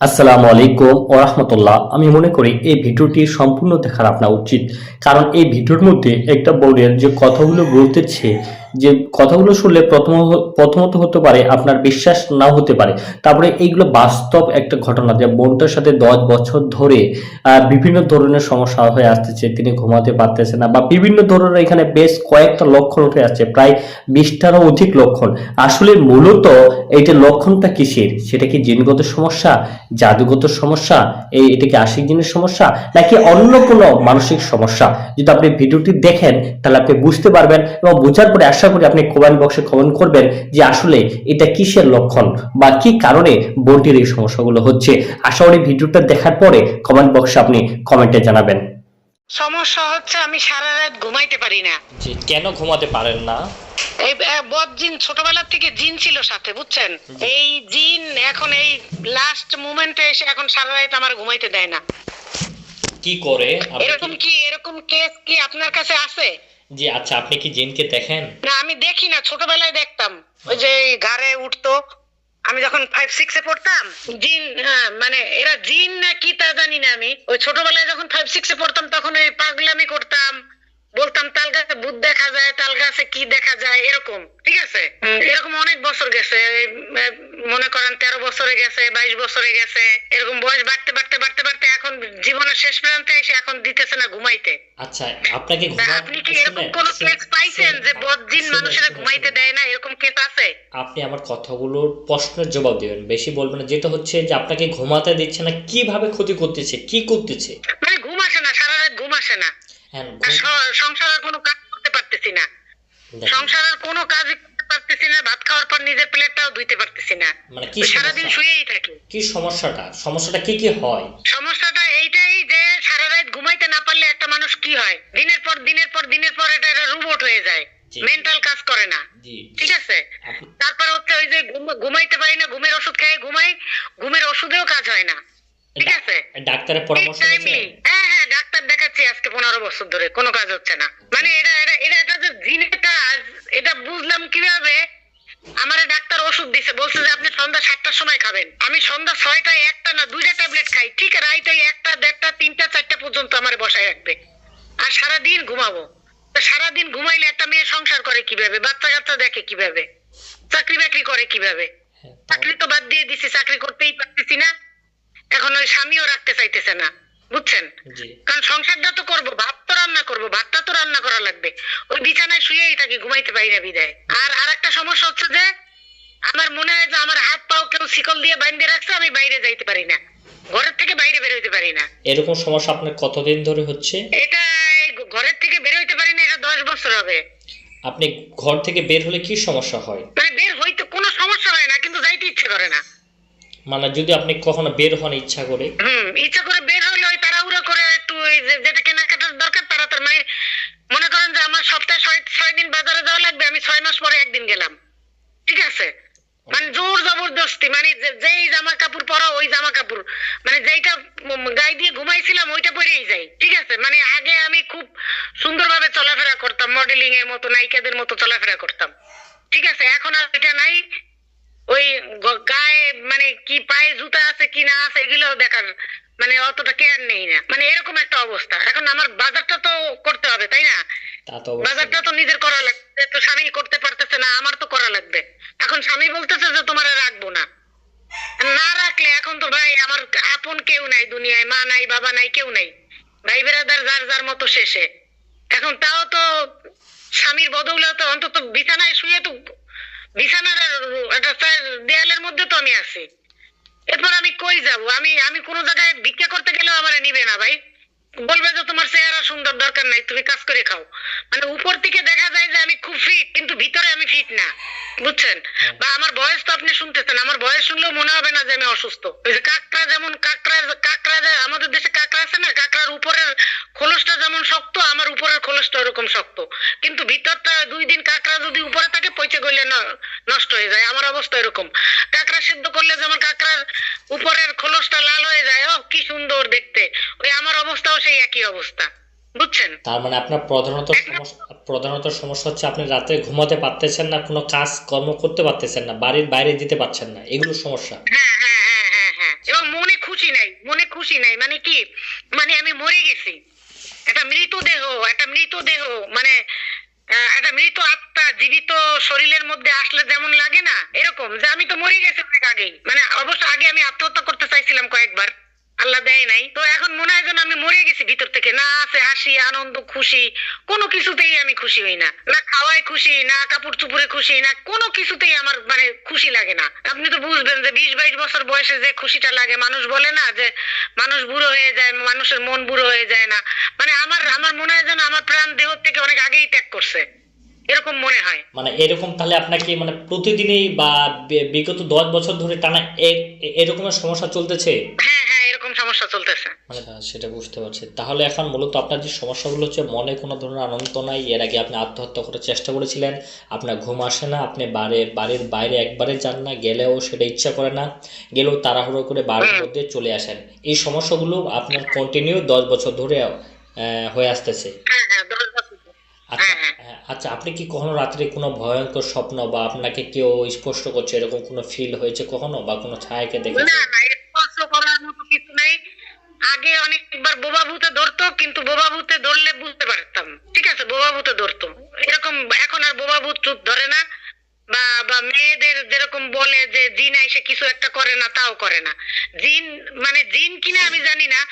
আসসালামু আলাইকুম ও রহমতুল্লাহ। আমি মনে করি এই ভিডিওটি সম্পূর্ণ দেখার আপনার উচিত। কারণ এই ভিডিওর মধ্যে একটা বোর্ডের যে কথাগুলো বলতেছে যে কথাগুলো শুনলে প্রথম প্রথমত হতে পারে আপনার বিশ্বাস নাও হতে পারে। তারপরে এইগুলো বাস্তব একটা ঘটনা যে বোনটার সাথে দশ বছর ধরে বিভিন্ন ধরনের সমস্যা হয়ে আসতেছে, তিনি ঘুমাতে পারতেছে না বা বিভিন্ন ধরনের এখানে বেশ কয়েকটা লক্ষণ উঠে আসছে, প্রায় বিশটারও অধিক লক্ষণ। আসলে মূলত এইটা লক্ষণটা কিসের? সেটা কি জিনগত সমস্যা, জাদুগত সমস্যা, এই এটা কি আশিক জিনের সমস্যা, নাকি অন্য কোনো মানসিক সমস্যা? যদি আপনি ভিডিওটি দেখেন, তাহলে আপনি বুঝতে পারবেন এবং বোঝার পরে আশা করি আপনি কমেন্ট বক্সে কমেন্ট করবেন যে আসলে এটা কিসের লক্ষণ বা কি কারণে বোনটির এই সমস্যাগুলো হচ্ছে। আশা করি ভিডিওটা দেখার পরে কমেন্ট বক্সে আপনি কমেন্টে জানাবেন। সমস্যা হচ্ছে আমি সারা রাত ঘুমাইতে পারি না। জি কেন ঘুমাতে পারেন না? এই আহ, বদ জিন ছোটবেলার থেকে জিন ছিল সাথে বুঝছেন? এই জিন এখন এই লাস্ট মোমেন্টে এসে এখন সারা রাত আমার ঘুমাইতে দেয় না। কি করে? এরকম কি এরকম কেস কি আপনার কাছে আছে? জি আচ্ছা আপনি কি জিনকে দেখেন? না, আমি দেখি না, ছোটবেলায় দেখতাম। ওই যে ঘরে উঠতো, আমি যখন ফাইভ সিক্সে পড়তাম, জিন হ্যাঁ মানে এরা জিন না কি তা জানি না আমি। ওই ছোটবেলায় যখন ফাইভ সিক্সে পড়তাম, তখন ওই পাগলামি করতাম। বলতাম তাল গাছে ভূত দেখা যায় তাল গাছে কি দেখা যায় এরকম ঠিক আছে? এরকম অনেক বছর গেছে মনে করেন তেরো বছরে গেছে বাইশ বছরে গেছে এরকম বয়স বাড়তে বাড়তে বাড়তে বাড়তে এখন জীবনের শেষ প্রান্তে এসে এখন দিতেছে না ঘুমাইতে। আচ্ছা আপনাকে আপনি কি এরকম কোন কেস পাইছেন যে মানুষেরা ঘুমাইতে দেয় না? এরকম কেস আছে? আপনি আমার কথাগুলোর প্রশ্নের জবাব দিবেন বেশি বলবেন না। যেটা হচ্ছে যে আপনাকে ঘুমাতে দিচ্ছে না কীভাবে ক্ষতি করতেছে কি করতেছে? মানে ঘুম আসে না সারা রাত ঘুম আসে না। সংসারের কোনো কাজ করতে পারতেছি না। সংসারের কোনো কাজ করতে পারতেছি না ভাত খাওয়ার পর নিজের প্লেটটাও ধুইতে পারতেছি না। মানে কি সারাদিন শুয়েই থাকি। কি সমস্যাটা? সমস্যাটা কি কি হয়? সমস্যাটা এইটাই যে সারা রাত ঘুমাইতে না পারলে একটা মানুষ কি হয়? দিনের পর দিনের পর দিনের পর এটা রোবট হয়ে যায়। মেন্টাল কাজ করে না। ঠিক আছে? তারপর হচ্ছে ওই যে ঘুমাইতে পারি না ঘুমের ওষুধ খেয়ে ঘুমাই ঘুমের ওষুধেও কাজ হয় না। ঠিক আছে? ডাক্তারের পরামর্শ হ্যাঁ হ্যাঁ ডাক্তার দেখাচ্ছি আজকে পনেরো বছর ধরে কোনো কাজ হচ্ছে না। মানে এটা এটা এটা এটা যে জিনের কাজ এটা বুঝলাম কীভাবে? আমার ডাক্তার ওষুধ দিছে বলছে যে আপনি সন্ধ্যা সাতটার সময় খাবেন। আমি সন্ধ্যা ছয়টায় একটা না দুইটা ট্যাবলেট খাই ঠিক রাইতে একটা দেড়টা তিনটা চারটা পর্যন্ত আমার বসায় রাখবে। আর সারাদিন ঘুমাবো। সারাদিন ঘুমাইলে একটা মেয়ে সংসার করে কীভাবে? বাচ্চা কাচ্চা দেখে কীভাবে? চাকরি বাকরি করে কীভাবে? হ্যাঁ, চাকরি তো বাদ দিয়ে দিছি চাকরি করতেই পারতেছি না। এখন ওই স্বামীও রাখতে চাইতেছে না। বুঝছেন? কারণ সংসারটা তো করব ভাত তো রান্না করব ভাতটা তো রান্না করা লাগবে। ওই বিছানায় শুয়েই থাকি ঘুমাইতে পারি না বিদায়। আর আরেকটা সমস্যা হচ্ছে যে আমার মনে হয় যে আমার হাত পাও কেউ শিকল দিয়ে বাইন্ধে রাখছে আমি বাইরে যাইতে পারি না। ঘরের থেকে বাইরে বের হইতে পারি না। এরকম সমস্যা আপনার কতদিন ধরে হচ্ছে? এটা ঘরের থেকে বের হইতে পারি না এটা দশ বছর হবে। আপনি ঘর থেকে বের হলে কি সমস্যা হয়? মানে বের হইতে কোনো সমস্যা হয় না কিন্তু যাইতে ইচ্ছে করে না। মানে যদি আপনি কখনো বের হন ইচ্ছা করে? হুম, ইচ্ছা করে বের ওই করে একটু যেটা কেনাকাটার দরকার, তার মানে মনে করেন যে আমার সপ্তাহে ছয় ছয় দিন বাজারে যাওয়া লাগবে, আমি ছয় মাস পরে একদিন গেলাম। ঠিক আছে? মানে জোর জবরদস্তি মানে যেই জামা কাপড় পরা, ওই জামা কাপড়। মানে যেইটা গায়ে দিয়ে ঘুমাইছিলাম, ওইটা পরেই যাই। ঠিক আছে? মানে আগে আমি খুব সুন্দরভাবে চলাফেরা করতাম মডেলিং এর মতো, নায়িকাদের মতো চলাফেরা করতাম। ঠিক আছে? এখন আর এটা নাই। ওই গায়ে মানে কি পায়ে জুতা আছে কি না আছে এগুলো দেখার মানে অতটা কেয়ার নেই না। মানে এরকম একটা অবস্থা। এখন আমার বাজারটা তো করতে হবে তাই না? বাজারটা তো নিজের করা লাগবে তো স্বামী করতে পারতেছে না আমার তো করা লাগবে। এখন স্বামী বলতেছে যে তোমার রাখব না। না রাখলে এখন তো ভাই আমার আপন কেউ নাই দুনিয়ায় মা নাই বাবা নাই কেউ নাই। ভাই বেরাদার যার যার মতো শেষে। এখন তাও তো স্বামীর বদৌলে তো অন্তত বিছানায় শুয়ে তো বিছানার একটা দেয়ালের মধ্যে তো আমি আছি। এরপর আমি কই যাব? আমি আমি কোনো জায়গায় ভিক্ষা করতে গেলেও আমার নিবে না ভাই। বলবে যে তোমার চেহারা সুন্দর দরকার নাই তুমি কাজ করে খাও। মানে উপর থেকে দেখা যায় যে আমি খুব ফিট কিন্তু ভিতরে আমি ফিট না। বুঝছেন? বা আমার বয়স তো আপনি শুনতেছেন আমার বয়স শুনলেও মনে হবে না যে আমি অসুস্থ। ওই যে কাকড়া যেমন কাকড়া কাকড়া যে- আমাদের দেশে কাকড়া আছে না কাকড়ার উপরের খোলসটা যেমন শক্ত আমার উপরের খোলসটা ওরকম শক্ত। কিন্তু ভিতরটা দুই দিন কাকড়া যদি উপরে থাকে পচে গেলে নষ্ট হয়ে যায়। আমার অবস্থা এরকম। কাকড়া সিদ্ধ করলে যেমন কাকড়ার উপরের খোলসটা লাল হয়ে যায় ও কি সুন্দর দেখতে। ওই আমার অবস্থাও সেই একই অবস্থা। বুঝছেন? তার মানে আপনার প্রধানত সমস্যা প্রধানত সমস্যা হচ্ছে আপনি রাতে ঘুমাতে পারতেছেন না কোনো কাজ কর্ম করতে পারতেছেন না বাড়ির বাইরে যেতে পারছেন না এগুলো সমস্যা। হ্যাঁ হ্যাঁ হ্যাঁ হ্যাঁ হ্যাঁ। এবং খুশি নাই, মনে খুশি নাই মানে কি? মানে আমি মরে গেছি। একটা মৃতদেহ একটা মৃতদেহ মানে একটা মৃত আত্মা জীবিত শরীরের মধ্যে আসলে যেমন লাগে না, এরকম, যে আমি তো মরে গেছি অনেক আগেই। মানে অবশ্য আগে আমি আত্মহত্যা করতে চাইছিলাম কয়েকবার। আল্লাহ দেয় নাই। তো এখন মনে হয় যেন আমি মরে গেছি ভিতর থেকে। না আছে হাসি আনন্দ খুশি। কোনো কিছুতেই আমি খুশি হই না। না খাওয়ায় খুশি না কাপড় চুপুরে খুশি না কোনো কিছুতেই আমার মানে খুশি লাগে না। আপনি তো বুঝবেন যে বিশ বাইশ বছর বয়সে যে খুশিটা লাগে মানুষ বলে না যে মানুষ বুড়ো হয়ে যায় মানুষের মন বুড়ো হয়ে যায় না। মানে আমার আমার মনে হয় যেন আমার প্রাণ দেহ থেকে অনেক আগেই ত্যাগ করছে। এরকম মনে হয়। মানে এরকম তাহলে আপনাকে মানে প্রতিদিনই বা বিগত দশ বছর ধরে টানা এরকমের সমস্যা চলতেছে? হ্যাঁ হ্যাঁ এরকম সমস্যা চলতেছে। মানে সেটা বুঝতে পারছি। তাহলে এখন মূলত আপনার যে সমস্যাগুলো হচ্ছে মনে কোনো ধরনের আনন্দ নাই এর আগে আপনি আত্মহত্যা করার চেষ্টা করেছিলেন আপনার ঘুম আসে না আপনি বাড়ির বাড়ির বাইরে একবারে যান না গেলেও সেটা ইচ্ছা করে না গেলেও তাড়াহুড়ো করে বাড়ির মধ্যে চলে আসেন। এই সমস্যাগুলো আপনার কন্টিনিউ দশ বছর ধরে হয়ে আসতেছে। হ্যাঁ হ্যাঁ আচ্ছা হ্যাঁ, আচ্ছা আপনি কি কখনো রাত্রে কোনো ভয়ঙ্কর স্বপ্ন বা আপনাকে কেউ স্পষ্ট করছে এরকম কোনো ফিল হয়েছে কখনো বা কোনো ছায়াকে দেখেছে না না স্পর্শ করার মতো কিছু নাই আগে অনেকবার বোবা ভূতে ধরতো কিন্তু বোবা ভূতে ধরলে বুঝতে পারতাম। ঠিক আছে বোবা ভূতে ধরতো। এরকম এখন আর বোবা ভূত টুত ধরে না বা বা মেয়েদের যেরকম বলে যে জিন এসে কিছু একটা করে না তাও করে না। জিন মানে জিন কিনা আমি জানি না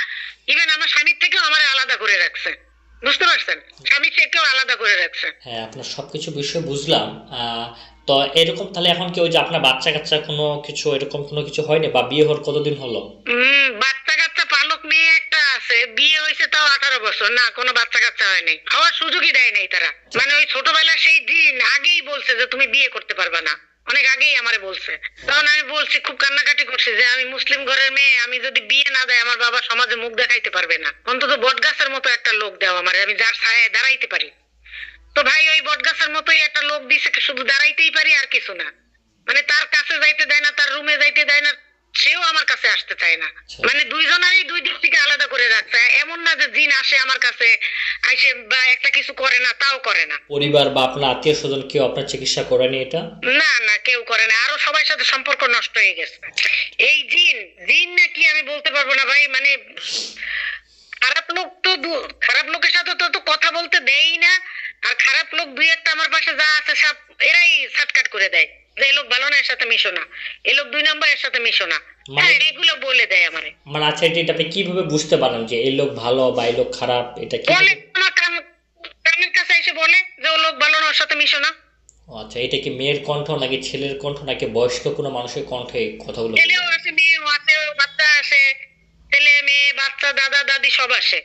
ইভেন আমার স্বামীর থেকেও আমার আলাদা করে রাখছে। বুঝতে পারছেন? স্বামীর থেকেও আলাদা করে রাখছে। হ্যাঁ আপনার সবকিছু বিষয় বুঝলাম। আহ, তো এরকম তাহলে এখন কি ওই যে আপনার বাচ্চা কাচ্চা কোনো কিছু এরকম কোনো কিছু হয়নি? বা বিয়ে হওয়ার কতদিন হলো? বাচ্চা কাচ্চা পালক মেয়ে একটা আছে, বিয়ে হয়েছে তাও আঠারো বছর। না, কোনো বাচ্চা কাচ্চা হয়নি। হওয়ার সুযোগই দেয় নাই তারা। মানে ওই ছোটবেলা সেই দিন আগেই বলছে যে তুমি বিয়ে করতে পারবে না। অনেক আগেই আমারে বলছে। তখন আমি বলছি, খুব কান্নাকাটি করছি যে আমি মুসলিম ঘরের মেয়ে, আমি যদি বিয়ে না দেয়, আমার বাবা সমাজে মুখ দেখাইতে পারবে না। অন্তত বটগাছের মতো একটা লোক দেও আমার, আমি যার ছায়ায় দাঁড়াইতে পারি। তো ভাই, ওই বটগাছের মতোই একটা লোক দিছে, শুধু দাঁড়াইতেই পারি আর কিছু না। মানে তার কাছে যাইতে দেয় না, তার রুমে যাইতে দেয় না সেও আমার কাছে আসতে চায় না। আচ্ছা। মানে দুইজনেরই দুই দিক থেকে আলাদা করে রাখছে। এমন না যে জিন আসে আমার কাছে আইসে বা একটা কিছু করে না তাও করে না। পরিবার বা আপনার আত্মীয় স্বজন কেউ আপনার চিকিৎসা করেনি এটা? না না কেউ করে না। আরও সবার সাথে সম্পর্ক নষ্ট হয়ে গেছে। এই জিন জিন নাকি আমি বলতে পারব না ভাই মানে খারাপ লোক তো খারাপ লোকের সাথে তো তো কথা বলতে দেই না। আর খারাপ লোক দুই একটা আমার পাশে যা আছে সব এরাই সাটকাট করে দেয়। যে লোক ভালো না এর সাথে মিশো না। এই লোক দুই নম্বর এর সাথে মিশো না। মানে- হ্যাঁ এগুলো বলে দেয় আমারে। মানে আচ্ছা এটা আপনি কীভাবে বুঝতে পারেন যে এই লোক ভালো বা এই লোক খারাপ এটা কি বলে আমার কানের কাছে এসে বলে যে ও লোক ভালো না ওর সাথে মিশো না। আচ্ছা এটা কি মেয়ের কণ্ঠ নাকি ছেলের কণ্ঠ নাকি বয়স্ক কোনো মানুষের কণ্ঠে কথাগুলো? ছেলেও আসে মেয়েও আসে বাচ্চা আসে ছেলে মেয়ে বাচ্চা দাদা দাদি সব আসে।